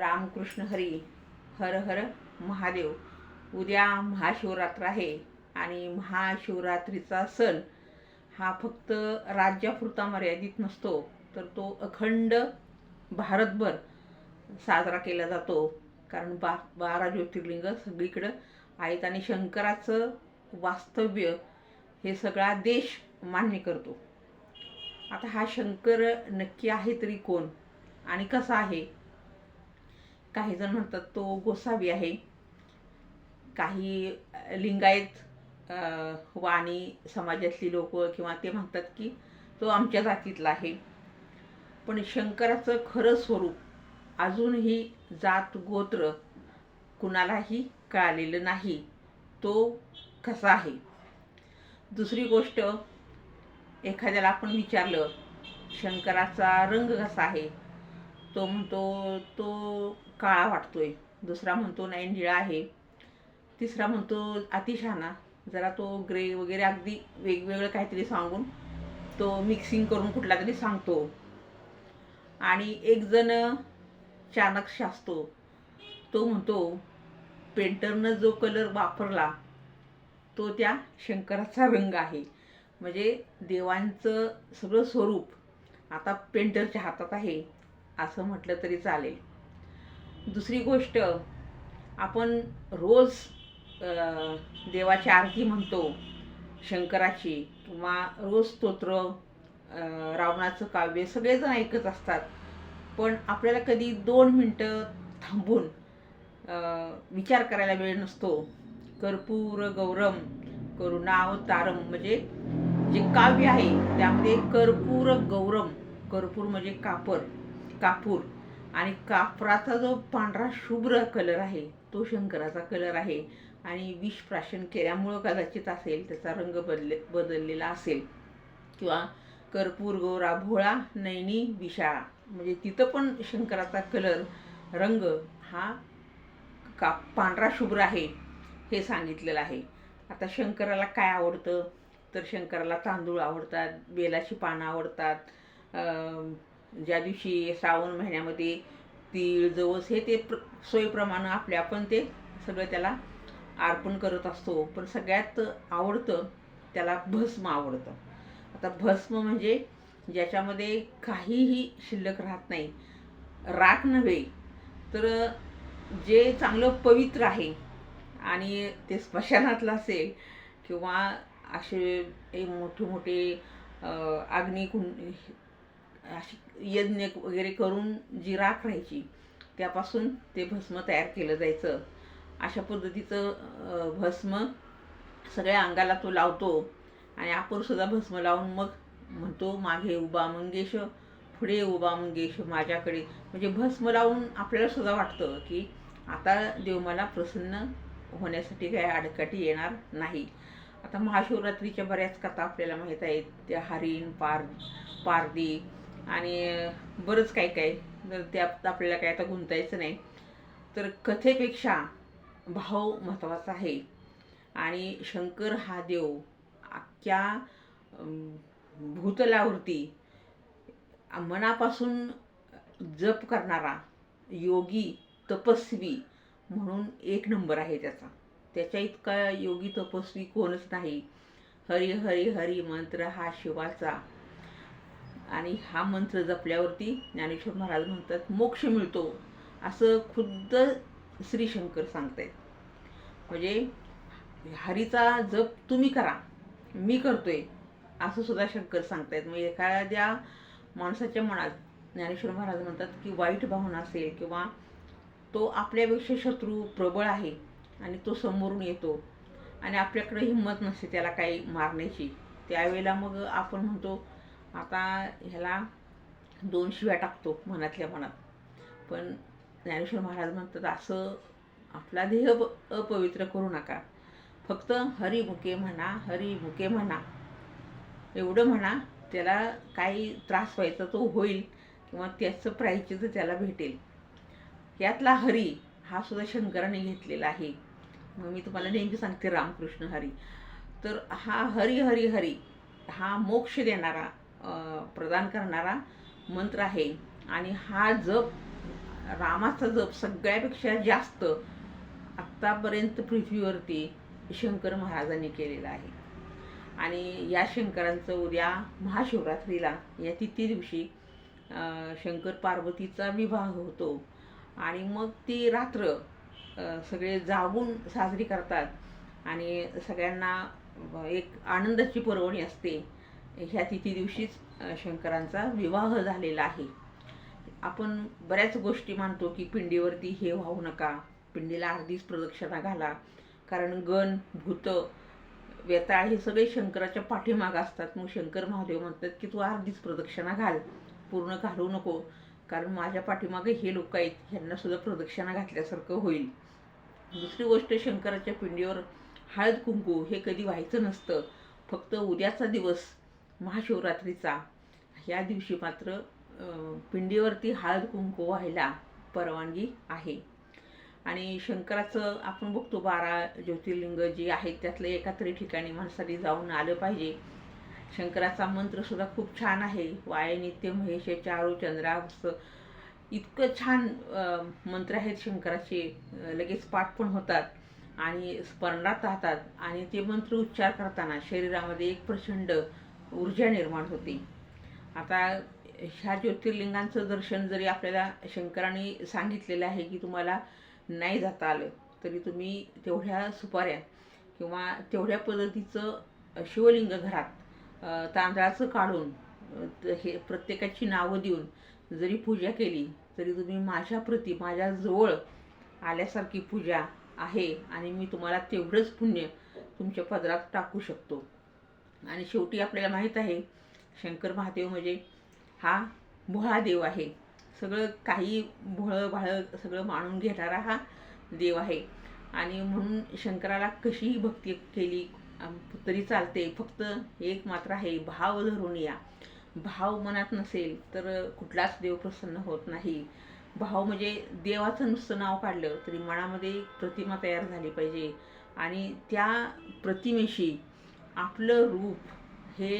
रामकृष्ण हरी हर हर महादेव. उद्या महाशिवरात्र आहे आणि महाशिवरात्रीचा सण हा फक्त राज्यापुरता मर्यादित नसतो तर तो अखंड भारतभर साजरा केला जातो. कारण बा बारा ज्योतिर्लिंग सगळीकडं आहेत आणि शंकराचं वास्तव्य हे सगळा देश मान्य करतो. आता हा शंकर नक्की आहे तरी कोण आणि कसा आहे? काही जण म्हणतात तो गोसावी आहे. काही लिंगायत वाणी समाजातली लोक किंवा ते म्हणतात की तो आमच्या जातीतला आहे. पण शंकराचं खरं स्वरूप अजूनही जात गोत्र कुणालाही कळालेलं नाही. तो कसा आहे? दुसरी गोष्ट एखाद्याला आपण विचारलं शंकराचा रंग कसा आहे? तो म्हणतो तो काळा वाटतोय. दुसरा म्हणतो नाही निळा आहे. तिसरा म्हणतो अतिशहाणा. जरा तो ग्रे वगैरे अगदी वेगवेगळं काहीतरी सांगून तो मिक्सिंग करून कुठला तरी सांगतो. आणि एकजण जण चाणक्य असतो तो म्हणतो पेंटरनं जो कलर वापरला तो त्या शंकराचा रंग आहे. म्हणजे देवांचं सगळं स्वरूप आता पेंटरच्या हातात आहे असं म्हटलं तरी चालेल. दुसरी गोष्ट आपण रोज देवाची आरती म्हणतो शंकराची किंवा रोज स्तोत्र रावणाचं काव्य सगळेजण ऐकत असतात. पण आपल्याला कधी दोन मिनटं थांबून विचार करायला वेळ नसतो. कर्पूर गौरम करुणावतारम म्हणजे जे काव्य आहे त्यामध्ये कर्पूर गौरम कर्पूर म्हणजे कापर कापूर. आणि कापराचा जो पांढरा शुभ्र कलर आहे तो शंकराचा कलर आहे आणि विष प्राशन केल्यामुळं कदाचित असेल त्याचा रंग बदले बदललेला असेल. किंवा कर्पूर गौरा भोळा नैनी विषाळा म्हणजे तिथं पण शंकराचा कलर रंग हा का पांढरा शुभ्र आहे हे सांगितलेलं आहे. आता शंकराला काय आवडतं? तर शंकराला तांदूळ आवडतात बेलाची पानं आवडतात ज्या दिवशी श्रावण महिन्यामध्ये तीळ जवस हे ते प्र सोयीप्रमाणे आपल्या आपण ते सगळं त्याला अर्पण करत असतो. पण सगळ्यात आवडतं त्याला भस्म आवडतं. आता भस्म म्हणजे ज्याच्यामध्ये काहीही शिल्लक राहत नाही. राख नव्हे तर जे चांगलं पवित्र आहे आणि ते स्मशानातलं असेल किंवा असे मोठे मोठे अग्निकुंड अशी यज्ञ वगैरे करून जी राख राहायची त्यापासून ते भस्म तयार केलं जायचं. अशा पद्धतीचं भस्म सगळ्या अंगाला तो लावतो आणि आपण सुद्धा भस्म लावून मग म्हणतो मागे उभा मंगेश पुढे उभा मंगेश माझ्याकडे. म्हणजे भस्म लावून आपल्याला सुद्धा वाटतं की आता देव मला प्रसन्न होण्यासाठी काही अडकाठी येणार नाही. आता महाशिवरात्रीच्या बऱ्याच कथा आपल्याला माहीत आहेत. त्या हरिण पार पारदी आणि बरंच काय काय तर त्यात आपल्याला काय आता गुंतायचं नाही. तर कथेपेक्षा भाव महत्त्वाचा आहे. आणि शंकर हा देव अख्ख्या भूतलावरती मनापासून जप करणारा योगी तपस्वी म्हणून एक नंबर आहे त्याचा. त्याच्या इतका योगी तपस्वी कोणच नाही. हरी हरी हरी मंत्र हा शिवाचा आणि हा मंत्र जपल्यावरती ज्ञानेश्वर महाराज म्हणतात मोक्ष मिळतो. असं खुद्द श्री शंकर सांगतायत. म्हणजे हरीचा जप तुम्ही करा मी करतोय असं सुद्धा शंकर सांगतायत. म्हणजे एखाद्या माणसाच्या मनात ज्ञानेश्वर महाराज म्हणतात की वाईट भावना असेल किंवा तो आपल्यापेक्षा शत्रू प्रबळ आहे आणि तो समोरून येतो आणि आपल्याकडे हिंमत नसते त्याला काही मारण्याची. त्यावेळेला मग आपण म्हणतो आता ह्याला दोन शिव्या टाकतो मनातल्या मनात. पण ज्ञानेश्वर महाराज म्हणतात असं आपला देह अपवित्र करू नका. फक्त हरिमुखे म्हणा हरिमुखे म्हणा. एवढं म्हणा त्याला काही त्रास व्हायचा तो होईल किंवा त्याचं प्रायचित त्याला भेटेल. यातला हरी हा सुद्धा शंकराने घेतलेला आहे. मग मी तुम्हाला नेहमी सांगते रामकृष्ण हरी. तर हा हरी हरी हरी हा मोक्ष देणारा प्रदान करणारा मंत्र आहे. आणि हा जप रामाचा जप सगळ्यापेक्षा जास्त आत्तापर्यंत पृथ्वीवरती शंकर महाराजांनी केलेला आहे. आणि या शंकरांचं उद्या महाशिवरात्रीला या तिथी दिवशी शंकर पार्वतीचा विवाह होतो. आणि मग ती रात्र सगळे जागून साजरी करतात. आणि सगळ्यांना एक आनंदाची पर्वणी असते. ह्या तिथी दिवशीच शंकरांचा विवाह झालेला आहे. आपण बऱ्याच गोष्टी मानतो की पिंडीवरती हे वाहू नका पिंडीला अर्धीच प्रदक्षिणा घाला. कारण गण भूत व्यता हे सगळे शंकराच्या पाठीमाग असतात. मग शंकर महादेव म्हणतात की तू अर्धीच प्रदक्षिणा घाल पूर्ण घालू नको. कारण माझ्या पाठीमागे हे लोक आहेत ह्यांना सुद्धा प्रदक्षिणा घातल्यासारखं होईल. दुसरी गोष्ट शंकराच्या पिंडीवर हळद कुंकू हे कधी व्हायचं नसतं. फक्त उद्याचा दिवस महाशिवरात्रीचा. या दिवशी मात्र पिंडीवरती हळद कुंकू व्हायला परवानगी आहे. आणि शंकराचं आपण बघतो बारा ज्योतिर्लिंग जी आहेत त्यातलं एका तरी ठिकाणी माणसाने जाऊन आलं पाहिजे. शंकराचा मंत्रसुद्धा खूप छान आहे. वाय नित्य महेश चारू चंद्रावस्त इतकं छान मंत्र आहेत शंकराचे. लगेच पाठ पण होतात आणि स्मरणात राहतात. आणि ते मंत्र उच्चार करताना शरीरामध्ये एक प्रचंड ऊर्जा निर्माण होते. आता ह्या ज्योतिर्लिंगांचं दर्शन जरी आपल्याला शंकराने सांगितलेलं आहे की तुम्हाला नाही जाता आलं तरी तुम्ही तेवढ्या सुपाऱ्या किंवा तेवढ्या पद्धतीचं शिवलिंग घरात तांदळाचं काढून त- हे प्रत्येकाची नावं देऊन जरी पूजा केली तरी तुम्ही माझ्या प्रती आल्यासारखी पूजा आहे आणि मी तुम्हाला तेवढंच पुण्य तुमच्या पदरात टाकू शकतो. आणि शेवटी आपल्याला माहीत आहे शंकर महादेव म्हणजे हा भोळा देव आहे. सगळं काही भोळं भाळं सगळं मानून घेणारा हा देव आहे. आणि म्हणून शंकराला कशीही भक्ती केली तरी चालते. फक्त एक मात्र आहे भाव धरून या. भाव मनात नसेल तर कुठलाच देव प्रसन्न होत नाही. भाव म्हणजे देवाचं नुसतं नाव काढलं तरी मनामध्ये प्रतिमा तयार झाली पाहिजे. आणि त्या प्रतिमेशी आपलं रूप हे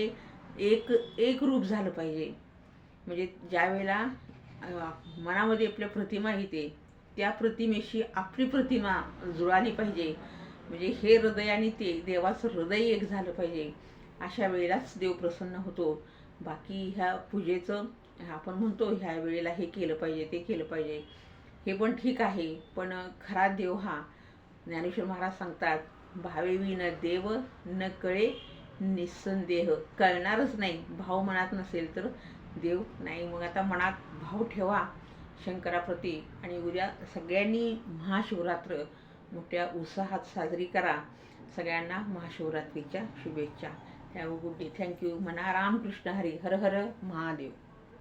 एक एक रूप झालं पाहिजे. म्हणजे ज्या वेळेला मनामध्ये आपल्या प्रतिमा येते त्या प्रतिमेशी आपली प्रतिमा जुळाली पाहिजे. म्हणजे हे हृदय आणि ते देवाचं हृदय एक झालं पाहिजे. अशा वेळेलाच देव प्रसन्न होतो. बाकी ह्या पूजेचं आपण म्हणतो ह्या वेळेला हे केलं पाहिजे ते केलं पाहिजे. हे पण ठीक आहे पण खरा देव हा ज्ञानेश्वर महाराज सांगतात भावे विन देव न कळे निस्संदेह कळणारच नाही. भाव मनात नसेल तर देव नाही. मग आता मनात भाव ठेवा शंकराप्रती. आणि उद्या सगळ्यांनी महाशिवरात्र मोठ्या उत्साहात साजरी करा. सगळ्यांना महाशिवरात्रीच्या शुभेच्छा. हॅव गुड डे थँक्यू म्हणा रामकृष्ण हरी. हर हर महादेव.